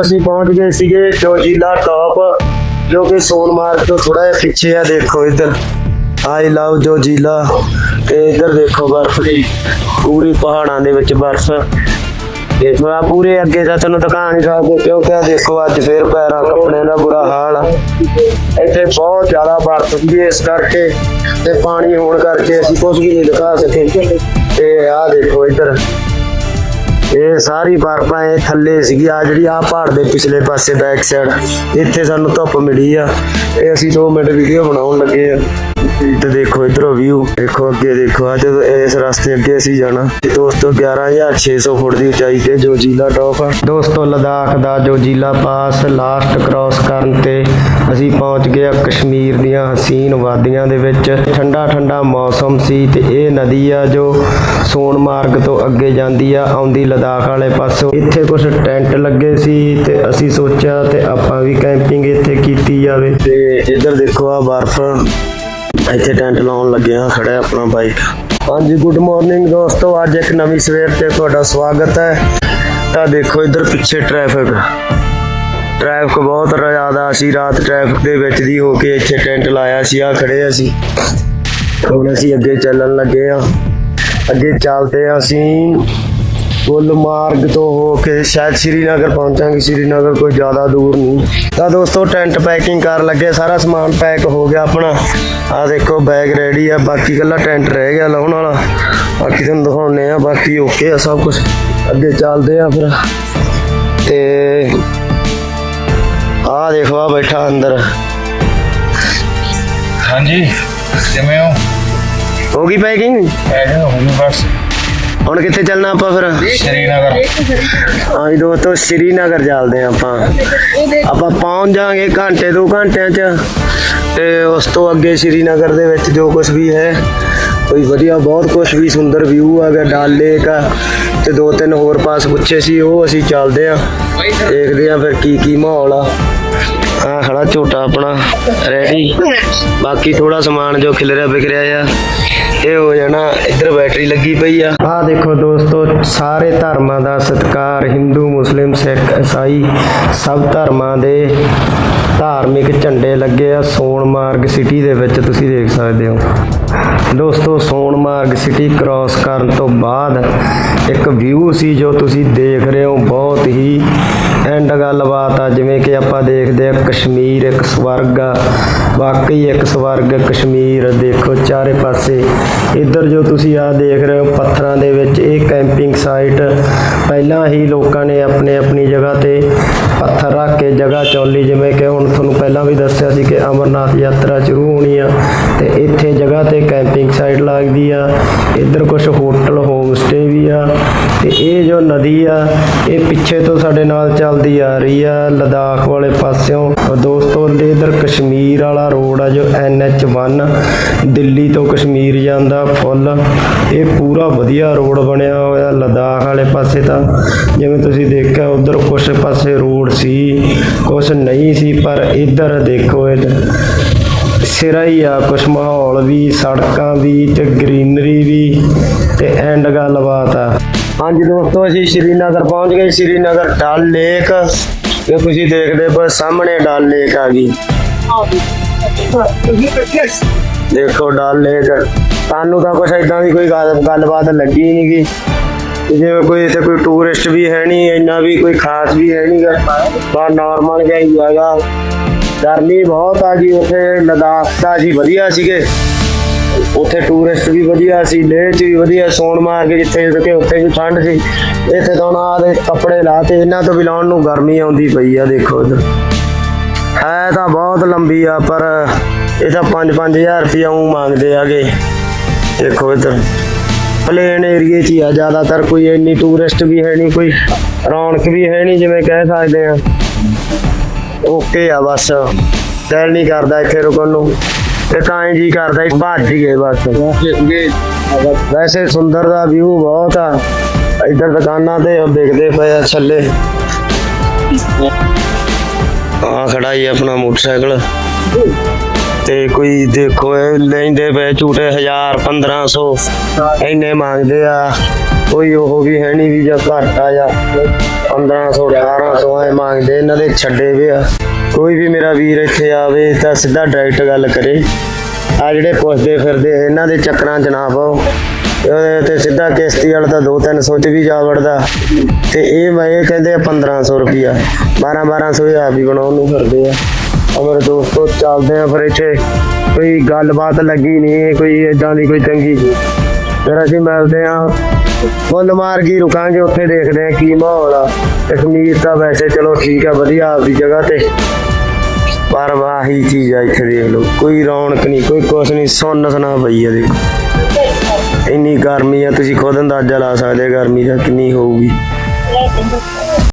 ਅਸੀਂ ਪਹੁੰਚ ਗਏ ਸੀਗੇ ਜੋਜੀਲਾ ਟਾਪ ਜੋ ਕਿ ਸੋਨਮਾਰਗ ਤੋਂ ਥੋੜਾ ਜਿਹਾ ਪਿੱਛੇ ਆ, ਦੇਖੋ ਇੱਧਰ। I love Zojila. ਤੇ ਇੱਧਰ ਦੇਖੋ ਬਰਫ਼ ਦੀ, ਪੂਰੀ ਪਹਾੜਾਂ ਦੇ ਵਿੱਚ ਬਰਫ਼। ਦੇਖੋ ਆ ਪੂਰੇ ਅੱਗੇ ਤਾਂ ਤੁਹਾਨੂੰ ਦਿਖਾ ਨਹੀਂ ਸਕਦੇ ਕਿਉਂਕਿ ਆ ਦੇਖੋ ਅੱਜ ਫੇਰ ਪੈਰਾਂ ਕੱਪੜਿਆਂ ਦਾ ਬੁਰਾ ਹਾਲ ਆ। ਇੱਥੇ ਬਹੁਤ ਜ਼ਿਆਦਾ ਬਰਫ਼ ਵੀ ਇਸ ਕਰਕੇ, ਤੇ ਪਾਣੀ ਹੋਣ ਕਰਕੇ ਅਸੀਂ ਕੁਝ ਵੀ ਨਹੀਂ ਦਿਖਾ ਸਕੇ। ਤੇ ਆ ਦੇਖੋ ਇੱਧਰ। ਇਹ ਸਾਰੀ ਬਰਫ਼ ਇਹ ਥੱਲੇ ਸੀਗੀ। ਆ ਜਿਹੜੀ ਆ ਪਹਾੜ ਦੇ ਪਿਛਲੇ ਪਾਸੇ ਬੈਕ ਸਾਈਡ ਇੱਥੇ ਸਾਨੂੰ ਧੁੱਪ ਮਿਲੀ ਆ। ਇਹ ਅਸੀਂ 2 ਮਿੰਟ ਵੀਡੀਓ ਬਣਾਉਣ ਲੱਗੇ ਆ। ਤੇ ਦੇਖੋ ਇਧਰੋਂ ਵਿਊ ਦੇਖੋ ਅੱਗੇ ਦੇਖੋ ਆ ਜਦੋਂ ਇਸ ਰਸਤੇ ਅੱਗੇ ਅਸੀਂ ਜਾਣਾ ਤੇ ਦੋਸਤੋ 11600 ਫੁੱਟ ਦੀ ਉਚਾਈ ਤੇ ਜੋ ਜੀਲਾ ਟੌਪ ਆ। ਦੋਸਤੋ ਲਦਾਖ ਦਾ ਜੋ ਜੀਲਾ ਪਾਸ ਲਾਸਟ ਕ੍ਰਾਸ ਕਰਨ ਤੇ ਅਸੀਂ ਪਹੁੰਚ ਗਏ ਕਸ਼ਮੀਰ ਦੀਆਂ ਹਸੀਨ ਵਾਦੀਆਂ ਦੇ ਵਿੱਚ। ਠੰਡਾ ਠੰਡਾ ਮੌਸਮ ਸੀ ਤੇ ਇਹ ਨਦੀ ਆ ਜੋ ਸੋਨਮਾਰਗ ਤੋਂ ਅੱਗੇ ਜਾਂਦੀ ਆ ਆਉਂਦੀ ਲਦਾਖ ਵਾਲੇ ਪਾਸੋਂ। ਇੱਥੇ ਕੁਝ ਟੈਂਟ ਲੱਗੇ ਸੀ ਤੇ ਅਸੀਂ ਸੋਚਿਆ ਤੇ ਆਪਾਂ ਵੀ ਕੈਂਪਿੰਗ ਇੱਥੇ ਕੀਤੀ ਜਾਵੇ। ਤੇ ਇੱਧਰ ਦੇਖੋ ਆ ਬਰਫ਼ ਇੱਥੇ ਟੈਂਟ ਲਾਉਣ ਲੱਗੇ ਆ ਖੜਾ ਆਪਣਾ ਬਾਈਕ ਹਾਂਜੀ ਗੁੱਡ ਮਾਰਨਿੰਗ ਦੋਸਤੋ, ਅੱਜ ਇੱਕ ਨਵੀਂ ਸਵੇਰ ਤੇ ਤੁਹਾਡਾ ਸਵਾਗਤ ਹੈ। ਤਾਂ ਦੇਖੋ, ਇੱਧਰ ਪਿੱਛੇ ਟ੍ਰੈਫਿਕ ਟ੍ਰੈਫਿਕ ਬਹੁਤ ਜ਼ਿਆਦਾ ਸੀ, ਰਾਤ ਟ੍ਰੈਫਿਕ ਦੇ ਵਿੱਚ ਦੀ ਹੋ ਕੇ ਇੱਥੇ ਟੈਂਟ ਲਾਇਆ ਸੀ ਆ ਖੜੇ ਅਸੀਂ। ਹੁਣ ਅਸੀਂ ਅੱਗੇ ਚੱਲਣ ਲੱਗੇ ਆ ਅੱਗੇ ਚੱਲਦੇ ਆ ਅਸੀਂ ਗੁਲਮਾਰਗ ਤੋਂ ਹੋ ਕੇ ਸ਼ਾਇਦ ਸ਼੍ਰੀਨਗਰ ਪਹੁੰਚਾਂਗੇ ਸ਼੍ਰੀਨਗਰ ਕੋਈ ਜ਼ਿਆਦਾ ਦੂਰ ਨਹੀਂ। ਤਾਂ ਦੋਸਤੋ ਟੈਂਟ ਪੈਕਿੰਗ ਕਰਨ ਲੱਗੇ ਸਾਰਾ ਸਮਾਨ ਪੈਕ ਹੋ ਗਿਆ ਆਪਣਾ। ਆ ਦੇਖੋ ਬੈਗ ਰੈਡੀ ਆ ਬਾਕੀ ਕੱਲਾ ਟੈਂਟ ਰਹਿ ਗਿਆ ਲਾਉਣ ਵਾਲਾ। ਬਾਕੀ ਤੁਹਾਨੂੰ ਦਿਖਾਉਣੇ ਆ ਬਾਕੀ ਓਕੇ ਆ ਸਭ ਕੁਝ ਅੱਗੇ ਚੱਲਦੇ ਆ ਫਿਰ। ਤੇ ਆ ਦੇਖੋ ਆ ਬੈਠਾ ਅੰਦਰ। ਹਾਂਜੀ ਕਿਵੇਂ ਹੋ? ਹੋ ਗਈ ਪੈਕਿੰਗ? ਐਵੇਂ ਹੁਣ ਬਸ। ਹੁਣ ਕਿੱਥੇ ਚੱਲਣਾ ਆਪਾਂ ਫਿਰ? ਸ਼੍ਰੀਨਗਰ। ਹਾਂਜੀ ਦੋਸਤੋ ਸ਼੍ਰੀਨਗਰ ਚੱਲਦੇ ਹਾਂ ਆਪਾਂ। ਆਪਾਂ ਪਹੁੰਚ ਜਾਾਂਗੇ ਘੰਟੇ ਦੋ ਘੰਟਿਆਂ 'ਚ। ਤੇ ਉਸ ਤੋਂ ਅੱਗੇ ਸ਼੍ਰੀਨਗਰ ਦੇ ਵਿੱਚ ਜੋ ਕੁਝ ਵੀ ਹੈ ਕੋਈ ਵਧੀਆ ਬਹੁਤ ਕੁਝ ਵੀ ਸੁੰਦਰ ਵਿਊ ਆ ਗਿਆ ਡਲ ਲੇਕ ਆ ਤੇ ਦੋ ਤਿੰਨ ਹੋਰ ਪਾਸ ਪੁੱਛੇ ਸੀ ਉਹ ਅਸੀਂ ਚੱਲਦੇ ਆ ਦੇਖਦੇ ਆ ਫਿਰ ਕੀ ਕੀ ਮਾਹੌਲ ਆ। ਆ ਖੜਾ ਝੋਟਾ ਆਪਣਾ ਰੈਡੀ ਬਾਕੀ ਥੋੜਾ ਸਮਾਨ ਜੋ ਖਿਲਰਿਆ ਬਿਖਰਿਆ ਆ ਇਹ ਹੋ ਜਾਣਾ, ਇੱਧਰ ਬੈਟਰੀ ਲੱਗੀ ਪਈ ਆ। ਆ ਦੇਖੋ ਦੋਸਤੋ, ਸਾਰੇ ਧਰਮਾਂ ਦਾ ਸਤਿਕਾਰ ਹਿੰਦੂ, ਮੁਸਲਿਮ, ਸਿੱਖ, ਈਸਾਈ, ਸਭ ਧਰਮਾਂ ਦੇ ਧਾਰਮਿਕ ਝੰਡੇ ਲੱਗੇ ਆ ਸੋਨਮਾਰਗ ਸਿਟੀ ਦੇ ਵਿੱਚ, ਤੁਸੀਂ ਦੇਖ ਸਕਦੇ ਹੋ। ਦੋਸਤੋ ਸੋਨਮਾਰਗ ਸਿਟੀ ਕ੍ਰਾਸ ਕਰਨ ਤੋਂ ਬਾਅਦ ਇੱਕ ਵਿਊ ਸੀ ਜੋ ਤੁਸੀਂ ਦੇਖ ਰਹੇ ਹੋ, ਬਹੁਤ ਹੀ ਐਂਡ ਗੱਲਬਾਤ ਆ, ਜਿਵੇਂ ਕਿ ਆਪਾਂ ਦੇਖਦੇ ਆ, ਕਸ਼ਮੀਰ ਇੱਕ ਸਵਰਗ ਆ। ਵਾਕਈ ਇੱਕ ਸਵਰਗ, ਕਸ਼ਮੀਰ ਦੇਖੋ ਚਾਰੇ ਪਾਸੇ। ਇੱਧਰ ਜੋ ਤੁਸੀਂ ਆ ਦੇਖ ਰਹੇ ਹੋ, ਪੱਥਰਾਂ ਦੇ ਵਿੱਚ ਇਹ ਕੈਂਪਿੰਗ ਸਾਈਟ ਪਹਿਲਾਂ ਹੀ ਲੋਕਾਂ ਨੇ ਆਪਣੇ ਆਪਣੀ ਜਗ੍ਹਾ ਤੇ ਪੱਥਰ ਰੱਖ ਕੇ ਜਗ੍ਹਾ ਚੌਲੀ ਜਿਵੇਂ ਕਿ ਹੁਣ ਤੁਹਾਨੂੰ ਪਹਿਲਾਂ ਵੀ ਦੱਸਿਆ ਸੀ ਕਿ ਅਮਰਨਾਥ ਯਾਤਰਾ ਸ਼ੁਰੂ ਹੋਣੀ ਆ ਤੇ ਇੱਥੇ ਜਗ੍ਹਾ ਤੇ ਕੈਂਪਿੰਗ ਸਾਈਟ ਲੱਗਦੀ ਆ। ਇੱਧਰ ਕੁਝ ਹੋਟਲ ਹੋਮ ਸਟੇ ਵੀ ਆ। ਇਹ ਜੋ ਨਦੀ ਆ, ਇਹ ਪਿੱਛੇ ਤੋਂ ਸਾਡੇ ਨਾਲ ਚੱਲਦੀ ਆ ਰਹੀ ਆ, ਲਦਾਖ ਵਾਲੇ ਪਾਸਿਓਂ। ਦੋਸਤੋ ਦੇ ਇੱਧਰ ਕਸ਼ਮੀਰ ਵਾਲਾ ਰੋਡ ਆ, ਜੋ NH1 ਦਿੱਲੀ ਤੋਂ ਕਸ਼ਮੀਰ ਜਾਂਦਾ ਫੁੱਲ। ਇਹ ਪੂਰਾ ਵਧੀਆ ਰੋਡ ਬਣਿਆ ਹੋਇਆ, ਲਦਾਖ ਵਾਲੇ ਪਾਸੇ ਤਾਂ। ਜਿਵੇਂ ਤੁਸੀਂ ਦੇਖਿਆ, ਉਧਰ ਕੁਝ ਪਾਸੇ ਰੋਡ ਸੀ ਕੁਝ ਨਹੀਂ ਸੀ, ਪਰ ਇੱਧਰ ਦੇਖੋ ਇਹ ਸਿਰਾ ਹੀ ਆ, ਕੁਛ ਮਾਹੌਲ ਵੀ, ਸੜਕਾਂ ਵੀ ਤੇ ਗ੍ਰੀਨਰੀ ਵੀ ਤੇ ਐਂਡ ਗੱਲਬਾਤ ਆ। ਹਾਂਜੀ ਦੋਸਤੋ, ਅਸੀਂ ਸ਼੍ਰੀਨਗਰ ਪਹੁੰਚ ਗਏ, ਸ਼੍ਰੀਨਗਰ ਡਲ ਲੇਕ। ਇਹ ਤੁਸੀਂ ਦੇਖਦੇ ਪਏ ਸਾਹਮਣੇ ਡਲ ਲੇਕ ਆ ਗਈ। ਦੇਖੋ ਡਲ ਲੇਕ ਸਾਨੂੰ ਤਾਂ ਕੁਛ ਇਦਾਂ ਦੀ ਕੋਈ ਗੱਲ- ਗੱਲਬਾਤ ਲੱਗੀ ਨਹੀਂ ਗੀ। ਜਿਵੇਂ ਕੋਈ ਇੱਥੇ ਕੋਈ ਟੂਰਿਸਟ ਵੀ ਹੈ ਨਹੀਂ ਇੰਨਾ ਵੀ ਕੋਈ ਖਾਸ ਵੀ ਹੈ ਨਹੀਂਗਾ ਬਸ ਨਾਰਮਲ ਜਿਹਾ ਹੀ ਹੈਗਾ। ਗਰਮੀ ਬਹੁਤ ਆ ਗਈ ਉੱਥੇ ਲਦਾਖ ਦਾ ਜੀ ਵਧੀਆ ਸੀਗੇ। ਉੱਥੇ ਟੂਰਿਸਟ ਵੀ ਵਧੀਆ ਸੀ ਲੇਹ 'ਚ ਵੀ ਵਧੀਆ ਸੋਨ ਮਾਰ ਕੇ ਜਿੱਥੇ ਰੁਕੇ ਉੱਥੇ ਵੀ ਠੰਡ ਸੀ। ਇੱਥੇ ਤਾਂ ਉਹਨਾਂ ਦੇ ਕੱਪੜੇ ਲਾਤੇ ਇਹਨਾਂ ਤੋਂ ਵੀ ਲਾਉਣ ਨੂੰ ਗਰਮੀ ਆਉਂਦੀ ਪਈ ਆ, ਦੇਖੋ ਇੱਧਰ। ਹੈ ਤਾਂ ਬਹੁਤ ਲੰਬੀ ਆ, ਪਰ ਇਹ ਤਾਂ 5-5000 ਰੁਪਏ ਉਹ ਮੰਗਦੇ ਆਗੇ। ਦੇਖੋ ਇਧਰ। ਪਲੇਨ ਏਰੀਏ 'ਚ ਹੀ ਆ, ਜ਼ਿਆਦਾਤਰ ਕੋਈ ਇੰਨੀ ਟੂਰਿਸਟ ਵੀ ਹੈ ਨਹੀਂ, ਕੋਈ ਰੌਣਕ ਵੀ ਹੈ ਨਹੀਂ ਜਿਵੇਂ ਕਹਿ ਸਕਦੇ ਆ। ਓਕੇ ਆ ਬਸ। ਦਿਲ ਨਹੀਂ ਕਰਦਾ ਇੱਥੇ ਰੁਕਣ ਨੂੰ। ਤੇ ਤਾਂ ਹੀ ਜੀ ਕਰਦਾ ਹੀ ਭੱਜ ਗਏ ਬਸ। ਵੈਸੇ ਸੁੰਦਰ ਦਾ ਵਿਊ ਬਹੁਤ ਆ। ਇੱਧਰ ਦੁਕਾਨਾਂ ਤੇ ਉਹ ਦੇਖਦੇ ਪਏ ਆ ਛੱਲੇ। ਆ ਖੜਾ ਹੀ ਆਪਣਾ ਮੋਟਰਸਾਈਕਲ। ਤੇ ਕੋਈ ਦੇਖੋ, ਇਹ ਲੈਂਦੇ ਪਏ ਝੂਟੇ 1000 1500 ਇੰਨੇ ਮੰਗਦੇ ਆ। ਕੋਈ ਉਹ ਵੀ ਹੈ ਨਹੀਂ ਵੀ ਜਾਂ ਘੱਟ ਆ ਜਾਂ। 1500 1800 ਐ ਮੰਗਦੇ, ਇਹਨਾਂ ਦੇ ਛੱਡੇ ਵੇ ਆ। ਕੋਈ ਵੀ ਮੇਰਾ ਵੀਰ ਇੱਥੇ ਆਵੇ ਤਾਂ ਸਿੱਧਾ ਡਾਇਰੈਕਟ ਗੱਲ ਕਰੇ। ਆ ਜਿਹੜੇ ਪੁੱਛਦੇ ਫਿਰਦੇ, ਇਹਨਾਂ ਦੇ ਚੱਕਰਾਂ 'ਚ ਨਾ ਪਾਓ ਉਹਦੇ ਤੇ ਸਿੱਧਾ ਕਿਸ਼ਤੀ ਵਾਲਾ ਤਾਂ 2-300 ਚ ਵੀ ਜਾ ਵੜਦਾ। ਤੇ ਇਹ ਮੈਂ ਇਹ ਕਹਿੰਦੇ ਆ 1500 ਰੁਪਿਆ 12-1200 ਇਹ ਆਪ ਹੀ ਬਣਾਉਣ ਨੂੰ ਫਿਰਦੇ ਆ। ਆ ਦੋਸਤੋ, ਚੱਲਦੇ ਆ ਫਿਰ ਇੱਥੇ। ਕੋਈ ਗੱਲਬਾਤ ਲੱਗੀ ਨਹੀਂ, ਕੋਈ ਇਦਾਂ ਦੀ ਕੋਈ ਤੰਗੀ ਨਹੀਂ ਫਿਰ ਅਸੀਂ ਮਿਲਦੇ ਆ ਫੁੱਲ ਮਾਰ ਕੇ ਹੀ ਰੁਕਾਂਗੇ, ਉੱਥੇ ਦੇਖਦੇ ਆ ਕੀ ਮਾਹੌਲ ਆ। ਕਸ਼ਮੀਰ ਤਾਂ ਵੈਸੇ ਚਲੋ ਠੀਕ ਆ, ਵਧੀਆ ਆਪਦੀ ਜਗ੍ਹਾ ਤੇ। ਪਰ ਵਾਹੀ ਚੀਜ਼ ਆ, ਇੱਥੇ ਦੇਖ ਲਓ, ਕੋਈ ਰੌਣਕ ਨਹੀਂ, ਕੋਈ ਕੁਛ ਨਹੀਂ, ਸੁੰਨ ਸੁਨਾ ਪਈ ਆ ਦੇਖੋ। ਇੰਨੀ ਗਰਮੀ ਆ, ਤੁਸੀਂ ਖੁਦ ਅੰਦਾਜ਼ਾ ਲਾ ਸਕਦੇ ਆ ਗਰਮੀ ਦਾ ਕਿੰਨੀ ਹੋਊਗੀ।